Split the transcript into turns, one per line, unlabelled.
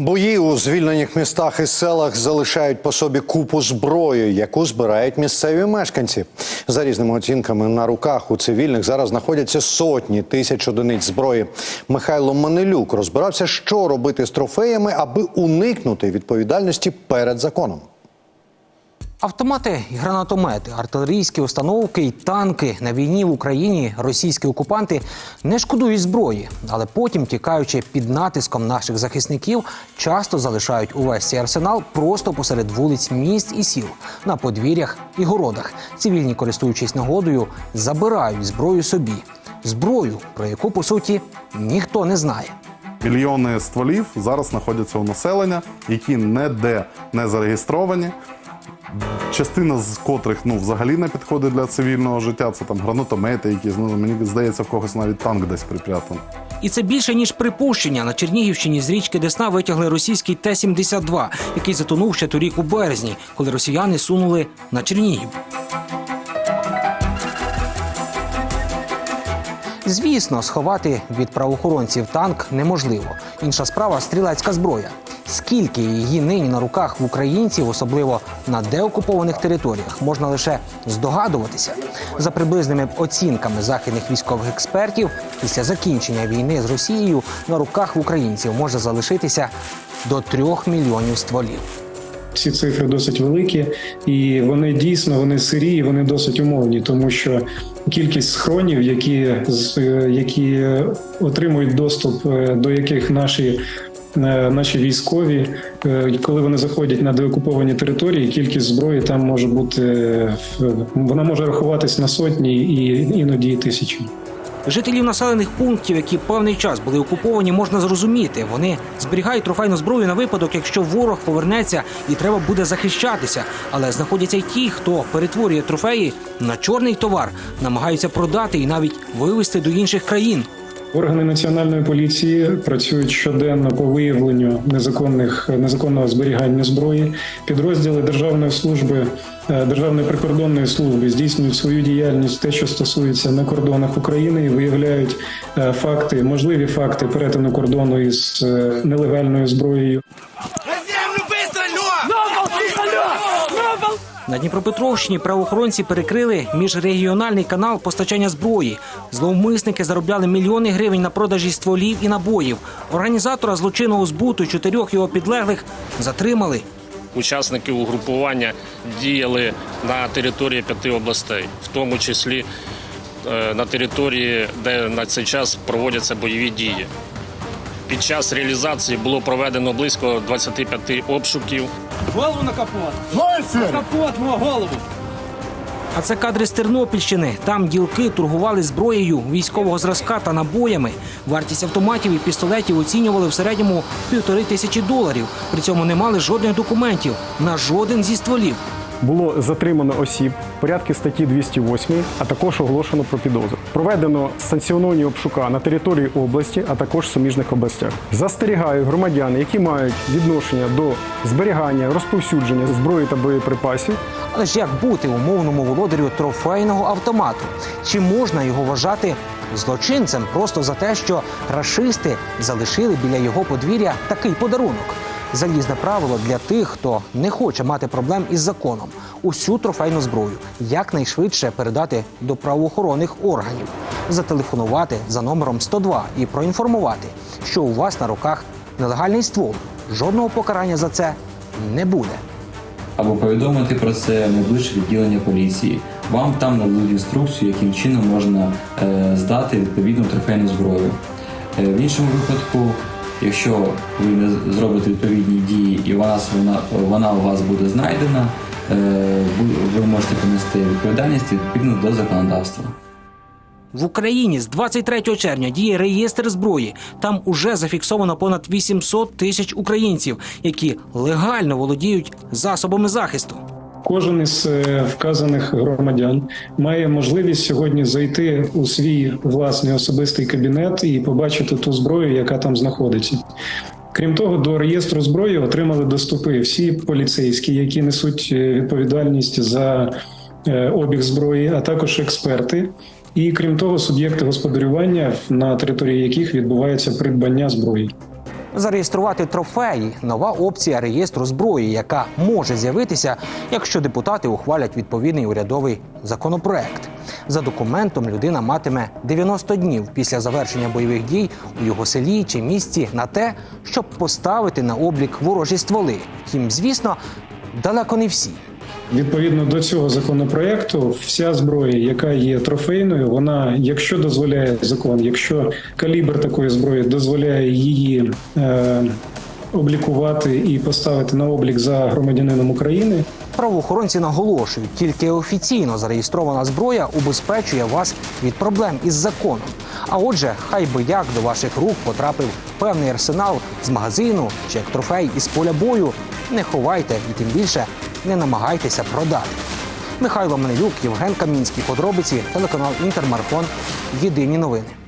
Бої у звільнених містах і селах залишають по собі купу зброї, яку збирають місцеві мешканці. За різними оцінками на руках у цивільних зараз знаходяться сотні тисяч одиниць зброї. Михайло Манилюк розбирався, що робити з трофеями, аби уникнути відповідальності перед законом.
Автомати і гранатомети, артилерійські установки і танки на війні в Україні російські окупанти не шкодують зброї, але потім, тікаючи під натиском наших захисників, часто залишають увесь цей арсенал просто посеред вулиць міст і сіл, на подвір'ях і городах. Цивільні, користуючись нагодою, забирають зброю собі. Зброю, про яку по суті ніхто не знає.
Мільйони стволів зараз знаходяться у населення, які ніде не зареєстровані. Частина з котрих ну, взагалі не підходить для цивільного життя. Це там гранатомети, якісь ну, мені здається, в когось навіть танк десь припрятаний.
І це більше ніж припущення. На Чернігівщині з річки Десна витягли російський Т-72, який затонув ще торік у березні, коли росіяни сунули на Чернігів. Звісно, сховати від правоохоронців танк неможливо. Інша справа стрілецька зброя. Скільки її нині на руках в українців, особливо на деокупованих територіях, можна лише здогадуватися. За приблизними оцінками західних військових експертів, після закінчення війни з Росією на руках українців може залишитися до трьох мільйонів стволів.
Ці цифри досить великі, і вони дійсно вони сирі, вони досить умовні, тому що кількість схронів, які е, які отримують доступ, е, до яких наші е, Наші військові, е, коли вони заходять на деокуповані території, кількість зброї там може бути е, вона може рахуватись на сотні і іноді тисячі.
Жителів населених пунктів, які певний час були окуповані, можна зрозуміти. Вони зберігають трофейну зброю на випадок, якщо ворог повернеться і треба буде захищатися. Але знаходяться й ті, хто перетворює трофеї на чорний товар, намагаються продати і навіть вивезти до інших країн.
Органи національної поліції працюють щоденно по виявленню незаконних незаконного зберігання зброї. Підрозділи Державної служби е, Державної прикордонної служби здійснюють свою діяльність, те, що стосується на кордонах України, і виявляють е, факти, можливі факти перетину кордону із е, нелегальною зброєю.
На Дніпропетровщині правоохоронці перекрили міжрегіональний канал постачання зброї. Зловмисники заробляли мільйони гривень на продажі стволів і набоїв. Організатора злочинного збуту чотирьох його підлеглих затримали.
Учасники угрупування діяли на території п'яти областей, в тому числі е, на території, де на цей час проводяться бойові дії. Під час реалізації було проведено близько 25 обшуків.
Голову на капот! На капот, мою голову!
А це кадри з Тернопільщини. Там ділки торгували зброєю військового зразка та набоями. Вартість автоматів і пістолетів оцінювали в середньому півтори тисячі доларів. При цьому не мали жодних документів на жоден зі стволів.
Було затримано осіб порядки статті 208, а також оголошено про підозру. Проведено санкціоновані обшука на території області, а також суміжних областях. Застерігаю громадян, які мають відношення до зберігання, розповсюдження зброї та боєприпасів,
Але ж як бути умовному володарю трофейного автомату? Чи можна його вважати злочинцем просто за те, що рашисти залишили біля його подвір'я такий подарунок? Залізне правило для тих, хто не хоче мати проблем із законом. Усю трофейну зброю якнайшвидше передати до правоохоронних органів, зателефонувати за номером 102 і проінформувати, що у вас на руках нелегальний ствол. Жодного покарання за це не буде.
або повідомити про це в найближче відділення поліції. Вам там нададуть інструкцію, яким чином можна е, здати відповідну трофейну зброю. Е, в іншому випадку, якщо ви не зробите відповідні дії і вона, вона, вона у вас буде знайдена, е, ви, ви можете понести відповідальність відповідно до законодавства.
В Україні з 23 червня діє реєстр зброї. Там уже зафіксовано понад 800 тисяч українців, які легально володіють засобами захисту.
Кожен із е, вказаних громадян має можливість сьогодні зайти у свій власний особистий кабінет і побачити ту зброю, яка там знаходиться. Крім того, до реєстру зброї отримали доступи всі поліцейські, які несуть е, відповідальність за е, обіг зброї, а також експерти. І крім того, суб'єкти господарювання, на території яких відбувається придбання зброї.
Зареєструвати трофеї нова опція реєстру зброї, яка може з'явитися, якщо депутати ухвалять відповідний урядовий законопроект. За документом людина матиме 90 днів після завершення бойових дій у його селі чи місті на те, щоб поставити на облік ворожі стволи. Втім, звісно, далеко не всі.
Відповідно до цього законопроекту, вся зброя, яка є трофейною, вона, якщо дозволяє закон, якщо калібр такої зброї дозволяє її е, облікувати і поставити на облік за громадянином України,
Правоохоронці наголошують, тільки офіційно зареєстрована зброя убезпечує вас від проблем із законом. А отже, хай би як до ваших рук потрапив певний арсенал з магазину чи як трофей із поля бою. Не ховайте і тим більше не намагайтеся продати. Михайло Манелюк, Євген Камінський. Подробиці телеканал Інтермарафон. Єдині новини.